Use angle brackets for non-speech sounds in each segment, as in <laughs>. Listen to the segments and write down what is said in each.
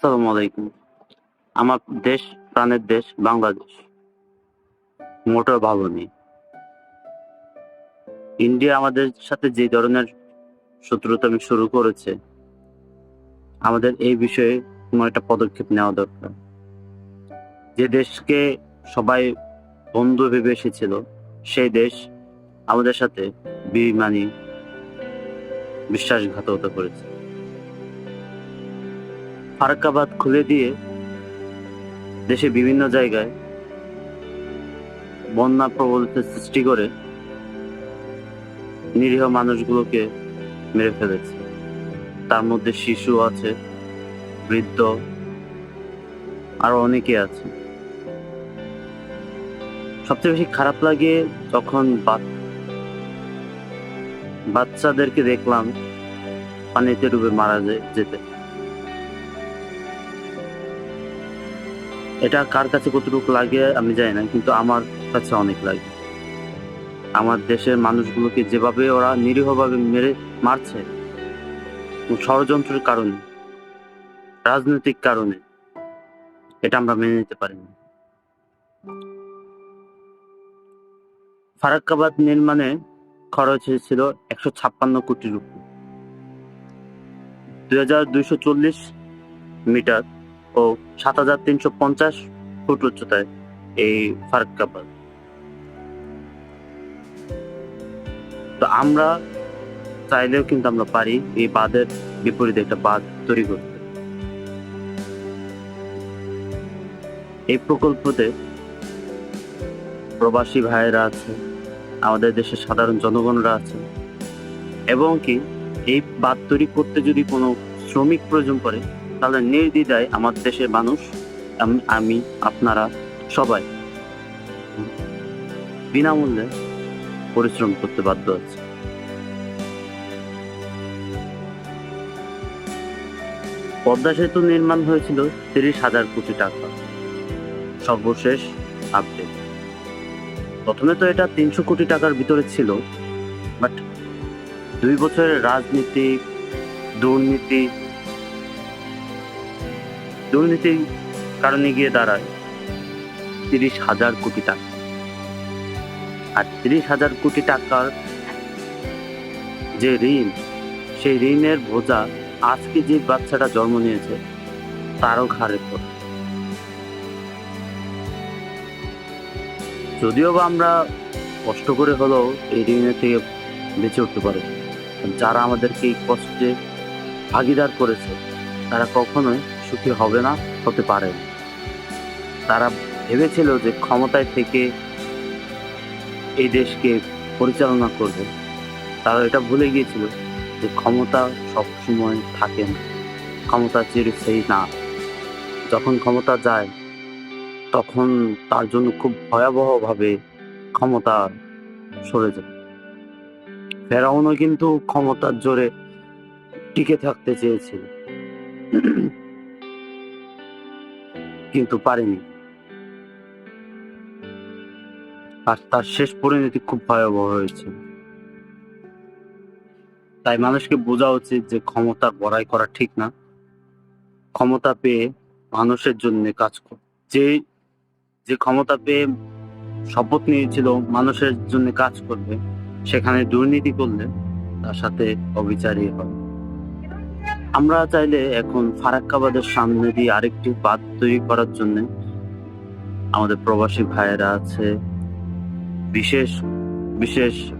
আসসালামু আলাইকুম। আমার দেশ, প্রাণের দেশ বাংলাদেশ। মোটেও ভালো ইন্ডিয়া আমাদের সাথে যে ধরনের শত্রুতামি শুরু করেছে, আমাদের এই বিষয়ে কোনো একটা পদক্ষেপ নেওয়া দরকার। যে দেশকে সবাই বন্ধু ভেবে এসেছিল, সেই দেশ আমাদের সাথে বিমানি বিশ্বাসঘাতকতা করেছে। ফারাক্কাবাদ খুলে দিয়ে দেশে বিভিন্ন জায়গায় বন্যা প্রবলতা সৃষ্টি করে নিরীহ মানুষগুলোকে মেরে ফেলেছে। তার মধ্যে শিশু আছে, বৃদ্ধ, আরও অনেকে আছে। সবচেয়ে বেশি খারাপ লাগে যখন বাচ্চাদেরকে দেখলাম পানিতে ডুবে মারা যেতে। এটা কার কাছে কতটুকু লাগে আমি জানি না, কিন্তু আমার কাছে অনেক লাগে। আমার দেশের মানুষগুলোকে যেভাবে ওরা নিরীহভাবে মেরে মারছে, ষড়যন্ত্রের কারণে, রাজনৈতিক কারণে, এটা আমরা মেনে নিতে পারি না ফারাক্কাবাদ নির্মাণে খরচ হয়েছিল একশো ছাপ্পান্ন কোটি রুপি। দুই হাজার দুইশো চল্লিশ মিটার ও সাত হাজার তিনশো পঞ্চাশ ফুট উচ্চতায় এই ফারাক্কাবাদ তো আমরা চাইলেও কিন্তু আমরা পারি এই বাঁধের বিপরীতে একটা বাঁধ তৈরি করতে। এই প্রকল্পতে প্রবাসী ভাইয়েরা আছে, আমাদের দেশের সাধারণ জনগণরা আছে। এবং কি এই বাঁধ তৈরি করতে যদি কোনো শ্রমিক প্রয়োজন পড়ে তাহলে নির্দ্বিধায় আমার দেশের মানুষ আমি, আপনারা সবাই বিনামূল্যে পরিশ্রম করতে বাধ্য আছে। পদ্মা সেতু নির্মাণ হয়েছিল তিরিশ হাজার কোটি টাকা। সর্বশেষ আপডেট প্রথমে তো এটা তিনশো কোটি টাকার ভিতরে ছিল বাট দুই বছরের রাজনীতি, দুর্নীতি দুর্নীতির কারণে গিয়ে দাঁড়ায় তিরিশ হাজার কোটি টাকা। আর তিরিশ হাজার কোটি টাকার যে ঋণ, সেই ঋণের বোঝা আজকে যে বাচ্চাটা জন্ম নিয়েছে, তারও ঘাড়ে পড়ে যদিও বা আমরা কষ্ট করে হলেও এই ঋণের থেকে বেঁচে উঠতে পারব যারা আমাদেরকে এই কষ্টে ভাগিদার করেছে, তারা কখনোই সুখী হবে না, হতে পারে তারা ভেবেছিল যে ক্ষমতায় থেকে এই দেশকে পরিচালনা করবে। তারা এটা ভুলে গিয়েছিল যে ক্ষমতা সবসময় থাকে না। ক্ষমতা চিরস্থায়ী না। যখন ক্ষমতা যায়, তখন তার জন্য খুব ভয়াবহভাবে ক্ষমতা সরে যায়। ফেরাউনও কিন্তু ক্ষমতার জোরে টিকে থাকতে চেয়েছিল। কিন্তু পারেনি। আর তার শেষ পরিণতি খুব ভয়াবহ হয়েছে। তাই মানুষকে বোঝা উচিত যে ক্ষমতার বড়াই করা ঠিক না। ক্ষমতা পেয়ে মানুষের জন্য কাজ কর যে যে ক্ষমতা পেয়ে শপথ নিয়েছিল মানুষের জন্য কাজ করবে, সেখানে দুর্নীতি করলে তার সাথে অবিচারই হবে আমরা চাইলে এখন ফারাক্কাবাদের সামনে দিয়ে আরেকটি বাঁধ তৈরি করার জন্য আমাদের প্রবাসী ভাইয়েরা আছে। বিশেষ বিশেষ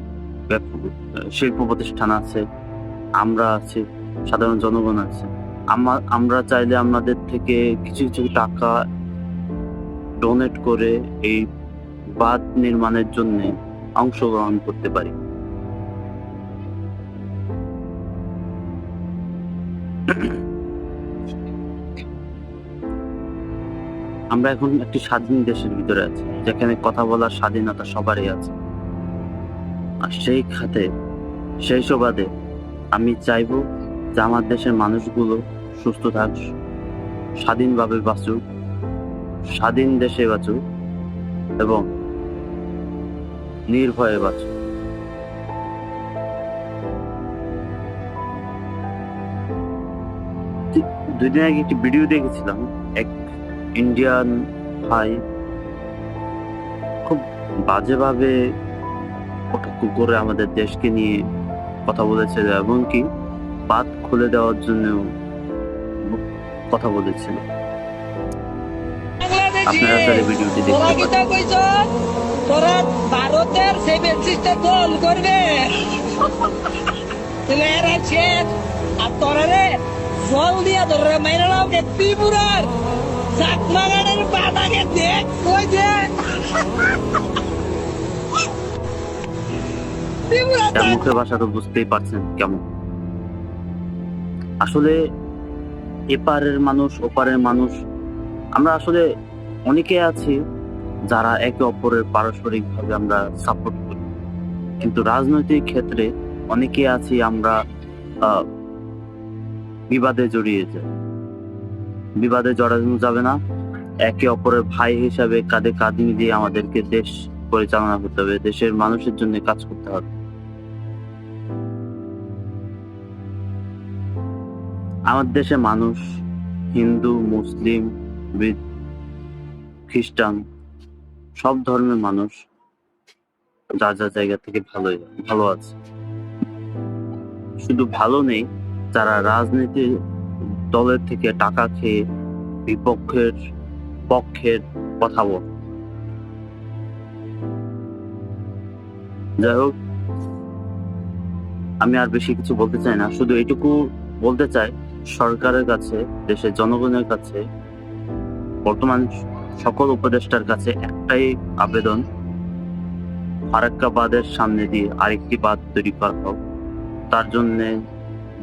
শিল্প প্রতিষ্ঠান আছে। আমরা আছি, সাধারণ জনগণ আছে। আমা- আমরা চাইলে আমাদের থেকে কিছু কিছু টাকা ডোনেট করে এই বাঁধ নির্মাণের জন্য অংশগ্রহণ করতে পারি। আমরা এখন একটি স্বাধীন দেশের ভিতরে আছি, যেখানে কথা বলার স্বাধীনতা সবারই আছে। আর সেই খাতে, সেই সুবাদে আমি চাইব যে আমার দেশের মানুষগুলো সুস্থ থাক, স্বাধীনভাবে বাঁচুক, স্বাধীন দেশে বাঁচুক এবং নির্ভয়ে বাঁচুক। দু- দুই দিন আগে একটি ভিডিও দেখেছিলাম এক ইন্ডিয়ান ভাই খুব বাজেভাবে কটাক্ষ করে আমাদের দেশকে নিয়ে কথা বলেছিল এবং কি বাদ খুলে দেওয়ার জন্য কথা বলেছিল। আপনারা তাহলে ভিডিওটি দেখতে পারেন। তোরা ভারতের সেভেন সিস্টার গোল করবে। <laughs> আর তোরা রে জল দিয়া ধরে মাইরা নাও কে ত্রিপুরার চাকমাগানের বাদাকে দেখ কই যে মুখের ভাষা তো বুঝতেই পারছেন কেমন। আসলে এপারের মানুষ ওপারের মানুষ আমরা আসলে অনেকে আছি যারা একে অপরের পারস্পরিক ভাবে আমরা সাপোর্ট করি। কিন্তু রাজনৈতিক ক্ষেত্রে অনেকে আছি আমরা আহ, বিবাদে জড়িয়ে যাই বিবাদে জড়ানো যাবে না। একে অপরের ভাই হিসাবে কাঁধে কাঁধ মিলিয়ে আমাদেরকে দেশ পরিচালনা করতে হবে, দেশের মানুষের জন্য কাজ করতে হবে। আমার দেশে মানুষ, হিন্দু, মুসলিম খ্রিস্টান, সব ধর্মের মানুষ যা যা জায়গা থেকে ভালোই, ভালো আছে। শুধু ভালো নেই যারা রাজনীতি দলের থেকে টাকা খেয়ে বিপক্ষের পক্ষের কথা বল। যাই হোক, আমি আর বেশি কিছু বলতে চাই না, শুধু এটুকু বলতে চাই, সরকারের কাছে, দেশের জনগণের কাছে, বর্তমান সকল উপদেষ্টার কাছে একটাই আবেদন ফারাক্কা বাঁধের সামনে দিয়ে আরেকটি বাদ তৈরি করা হোক। তার জন্য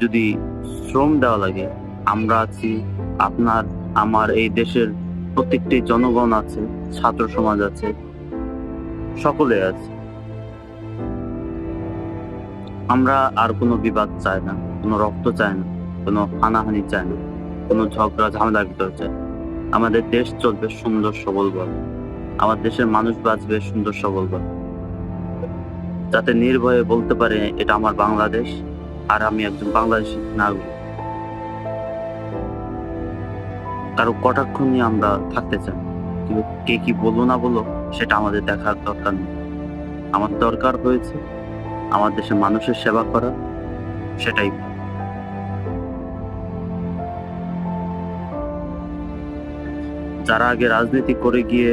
যদি শ্রম দেওয়া লাগে, আমরা আছি, আপনার, আমার এই দেশের প্রত্যেকটি জনগণ আছে, ছাত্র সমাজ আছে, সকলে আছে। আমরা আর কোনো বিবাদ চাই না, কোনো রক্ত চাই না, কোনো হানাহানি চাই না, কোনো ঝগড়া ঝামেলার ভিতর চাই আমাদের দেশ চলবে সুন্দর সবল ভাবে। আমার দেশের মানুষ বাঁচবে সুন্দর সবল ভাবে। যাতে নির্ভয়ে বলতে পারে, এটা আমার বাংলাদেশ। আর আমি একজন বাংলাদেশি নাগরিক। কারও কটাক্ষ নিয়ে আমরা থাকতে চাই। কিন্তু কে কি বলল না বলো সেটা আমাদের দেখার দরকার নেই। আমার দরকার হয়েছে আমার দেশের মানুষের সেবা করা, সেটাই। যারা আগে রাজনীতি করে গিয়ে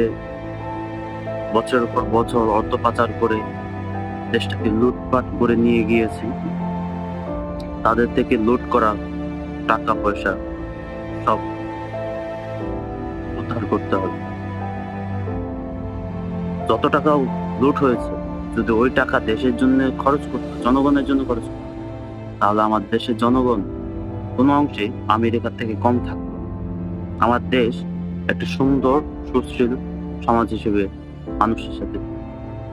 বছরের পর বছর অর্থ পাচার করে দেশটাকে লুটপাট করে নিয়ে গিয়েছে তাদের থেকে লুট করা টাকা, পয়সা সব উদ্ধার করতে হবে। যত টাকা লুট হয়েছে, যদি ওই টাকা দেশের জন্য খরচ করতো, জনগণের জন্য খরচ করতো, তাহলে আমার দেশের জনগণ কোনো অংশে আমেরিকার থেকে কম থাকতো আমার দেশ একটা সুন্দর, সুশীল সমাজ হিসেবে মানুষের সাথে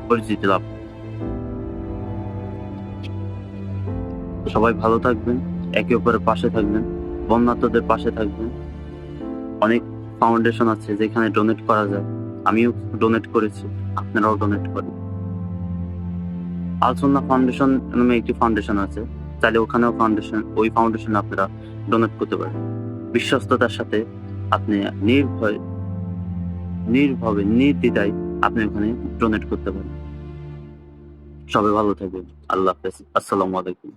পরিচিতি লাভ সবাই ভালো থাকবেন, একে অপরের পাশে থাকবেন বন্যার্থদের পাশে থাকবেন। অনেক ফাউন্ডেশন আছে যেখানে ডোনেট করা যায়। আমিও ডোনেট করেছি, আপনারাও ডোনেট করেন। আলসন্না ফাউন্ডেশন নামে একটি ফাউন্ডেশন আছে, চাইলে ওখানেও ফাউন্ডেশন ওই ফাউন্ডেশন আপনারা ডোনেট করতে পারেন। বিশ্বস্ততার সাথে আপনি নির্ভয়, নির্ভবে, নির্দ্বিধায় আপনি ওখানে ডোনেট করতে পারেন। সবাই ভালো থাকবেন। আল্লাহ হাফেজ। আসসালামু আলাইকুম।